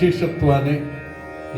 विशेषत्वाने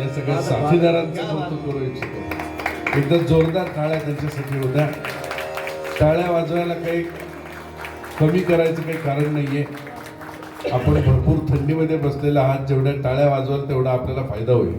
या सगळ्या साथीदारांचं कौतुक करू इच्छितो. एकदा जोरदार टाळ्या त्यांच्यासाठी होत्या टाळ्या वाजवायला काही कमी करायचं काही कारण नाहीये. आपण भरपूर थंडीमध्ये बसलेला आहात जेवढ्या टाळ्या वाजवाल तेवढा आपल्याला फायदा होईल.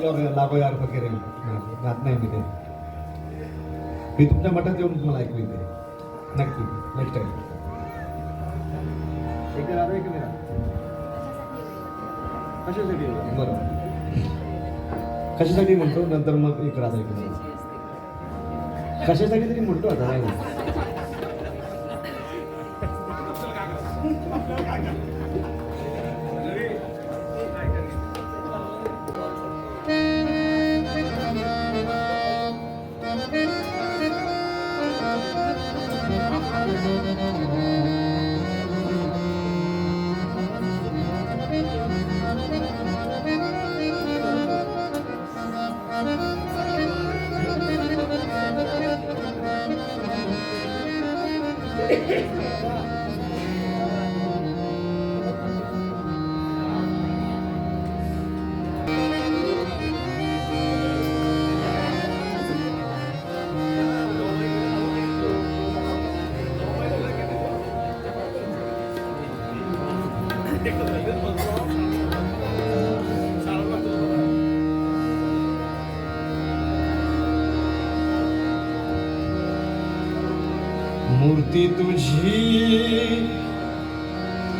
म्हणून लोक लागो यार वगैरे जात नाही मी ते. मी तुमच्या मठात येऊन तुम्हाला ऐकू इथे नक्की. नेक्स्ट टाइम एक राहा एक राहा कशासाठी? बरं. कशासाठी म्हणतो? नंतर मग इकडे आता इकडे कशासाठी तरी म्हणतो आता नाही.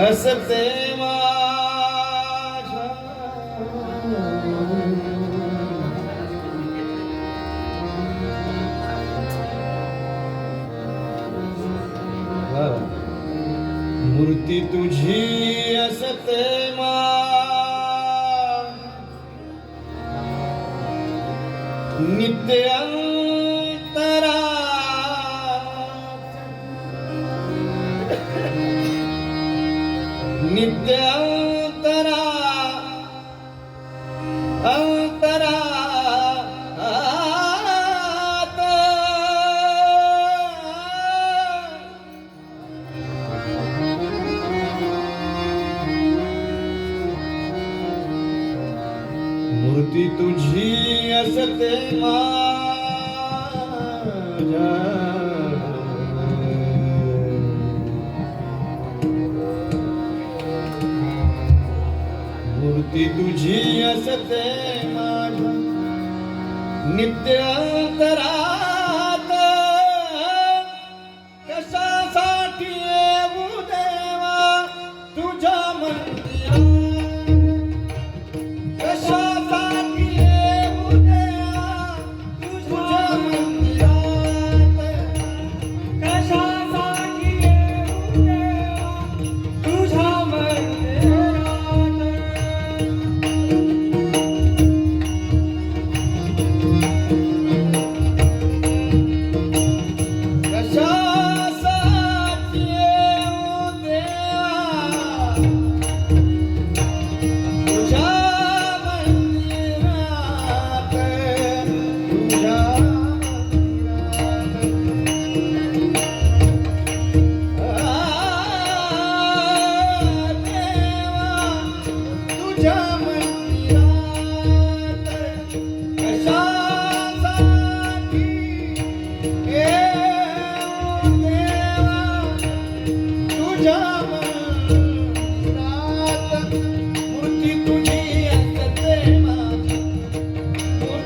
असते मूर्ती तुझी असते मा नित्य मूर्ती तुझी असते माझ्या. मूर्ती तुझी असते माझ्या. नित्य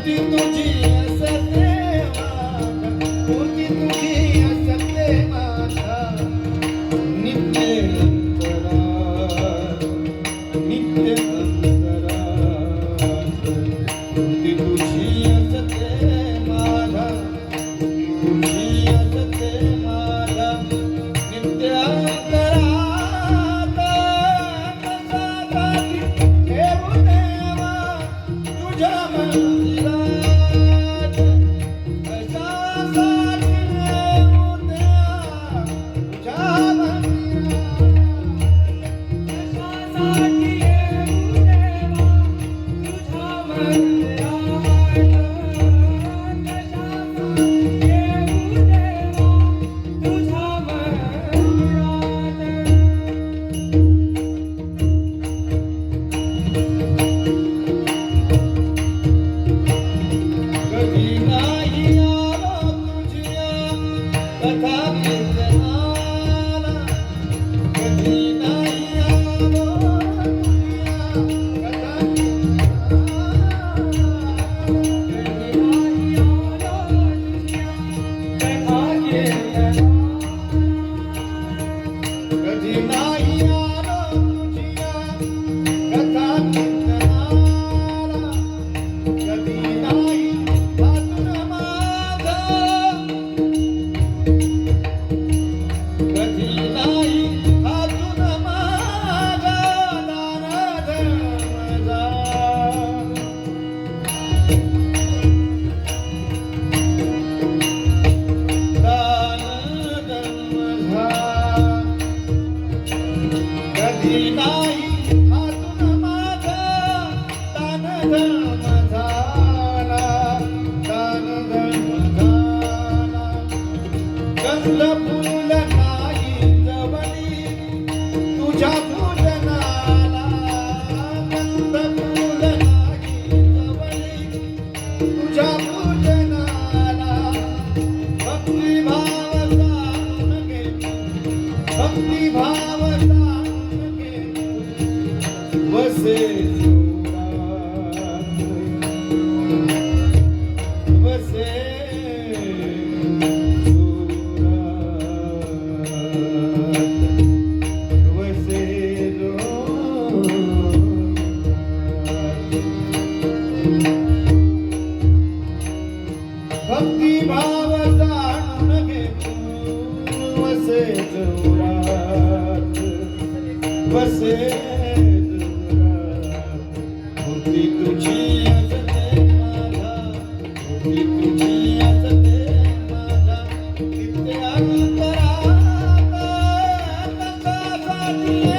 मूर्ती तुझी असते thank you भक्ती भावता वसे कशासाठी